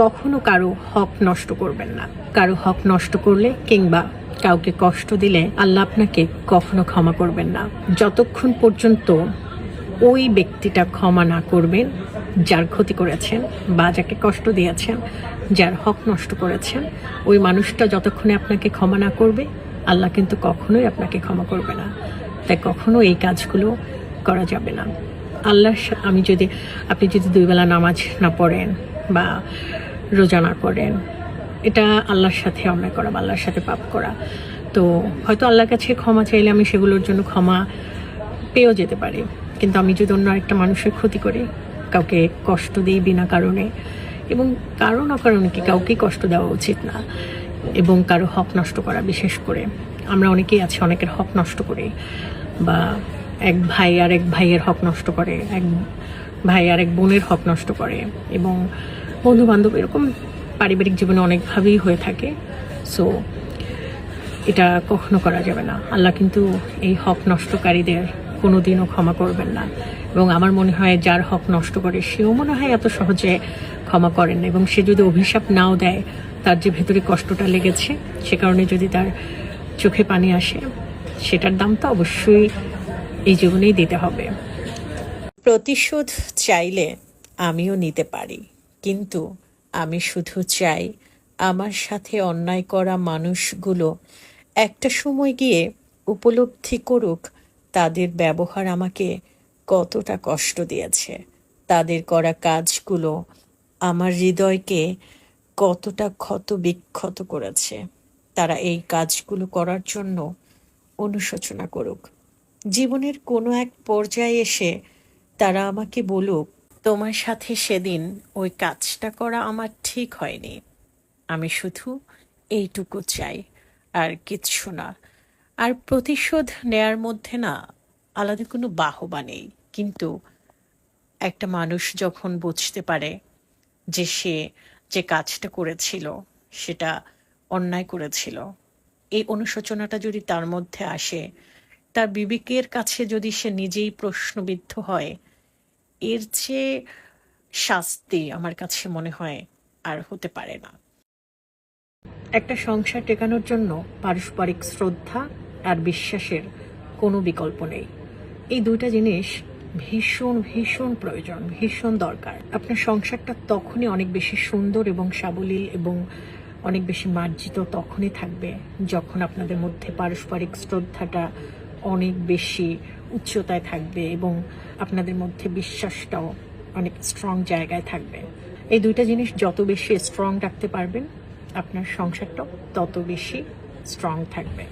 কখনো কারও হক নষ্ট করবেন না। কারও হক নষ্ট করলে কিংবা কাউকে কষ্ট দিলে আল্লাহ আপনাকে কখনো ক্ষমা করবেন না। যতক্ষণ পর্যন্ত ওই ব্যক্তিটা ক্ষমা না করবেন, যার ক্ষতি করেছেন বা যাকে কষ্ট দিয়েছেন, যার হক নষ্ট করেছেন, ওই মানুষটা যতক্ষণে আপনাকে ক্ষমা না করবে, আল্লাহ কিন্তু কখনোই আপনাকে ক্ষমা করবে না। তাই কখনো এই কাজগুলো করা যাবে না। আল্লাহর আমি যদি, আপনি যদি দুই বেলা নামাজ না পড়েন বা রোজা না করেন। এটা আল্লাহর সাথে অন্যায় করা বা আল্লাহর সাথে পাপ করা। তো হয়তো আল্লাহর কাছে ক্ষমা চাইলে আমি সেগুলোর জন্য ক্ষমা পেয়েও যেতে পারি। কিন্তু আমি যদি অন্য আরেকটা মানুষের ক্ষতি করি, কাউকে কষ্ট দিই বিনা কারণে, এবং কারও কারণ অকারণে কি কাউকেই কষ্ট দেওয়া উচিত না, এবং কারও হক নষ্ট করা বিশেষ করে। আমরা অনেকেই আছি, অনেকের হক নষ্ট করি, বা এক ভাই আর এক ভাইয়ের হক নষ্ট করে, এক ভাই আর এক বোনের হক নষ্ট করে, এবং বন্ধু বান্ধব এরকম পারিবারিক জীবনে অনেকভাবেই হয়ে থাকে। সো এটা কখনো করা যাবে না। আল্লাহ কিন্তু এই হক নষ্টকারীদের কোনো দিনও ক্ষমা করবেন না। এবং আমার মনে হয় যার হক নষ্ট করে, সেও মনে হয় এত সহজে ক্ষমা করেন না। এবং সে যদি অভিশাপ নাও দেয়, তার যে ভেতরে কষ্টটা লেগেছে, সে কারণে যদি তার চোখে পানি আসে, সেটার দাম তো অবশ্যই এই জীবনেই দিতে হবে। প্রতিশোধ চাইলে আমিও নিতে পারি। কিন্তু আমি শুধু চাই আমার সাথে অন্যায় করা মানুষগুলো একটা সময় গিয়ে উপলব্ধি করুক, তাদের ব্যবহার আমাকে কতটা কষ্ট দিয়েছে। তাদের করা কাজগুলো আমার হৃদয়কে কতটা ক্ষত বিক্ষত করেছে। তারা এই কাজগুলো করার জন্য অনুশোচনা করুক। জীবনের কোনো এক পর্যায়ে এসে তারা আমাকে বলুক তোমার সাথে সেদিন ওই কাজটা করা আমার ঠিক হয়নি। আমি শুধু এইটুকু চাই, আর কিচ্ছু না। আর প্রতিশোধ নেয়ার মধ্যে না আলাদা কোনো বাহবা নেই। কিন্তু একটা মানুষ যখন বুঝতে পারে যে সে যে কাজটা করেছিল, সেটা অন্যায় করেছিল, এই অনুশোচনাটা যদি তার মধ্যে আসে, তার বিবেকের কাছে যদি সে নিজেই প্রশ্নবিদ্ধ হয় এর চেয়ে শাস্তি আমার কাছে মনে হয় আর হতে পারে না। একটা সংসার টেকানোর জন্য পারস্পরিক শ্রদ্ধা আর বিশ্বাসের কোনো বিকল্প নেই। এই দুইটা জিনিস ভীষণ ভীষণ প্রয়োজন, ভীষণ দরকার। আপনার সংসারটা তখনই অনেক বেশি সুন্দর এবং সাবলীল এবং অনেক বেশি মার্জিত তখনই থাকবে যখন আপনাদের মধ্যে পারস্পরিক শ্রদ্ধাটা অনেক বেশি উচ্চতায় থাকবে এবং আপনাদের মধ্যে বিশ্বাসটাও অনেক স্ট্রং জায়গায় থাকবে। এই দুইটা জিনিস যত বেশি স্ট্রং রাখতে পারবেন, আপনার সংসারটাও তত বেশি স্ট্রং থাকবে।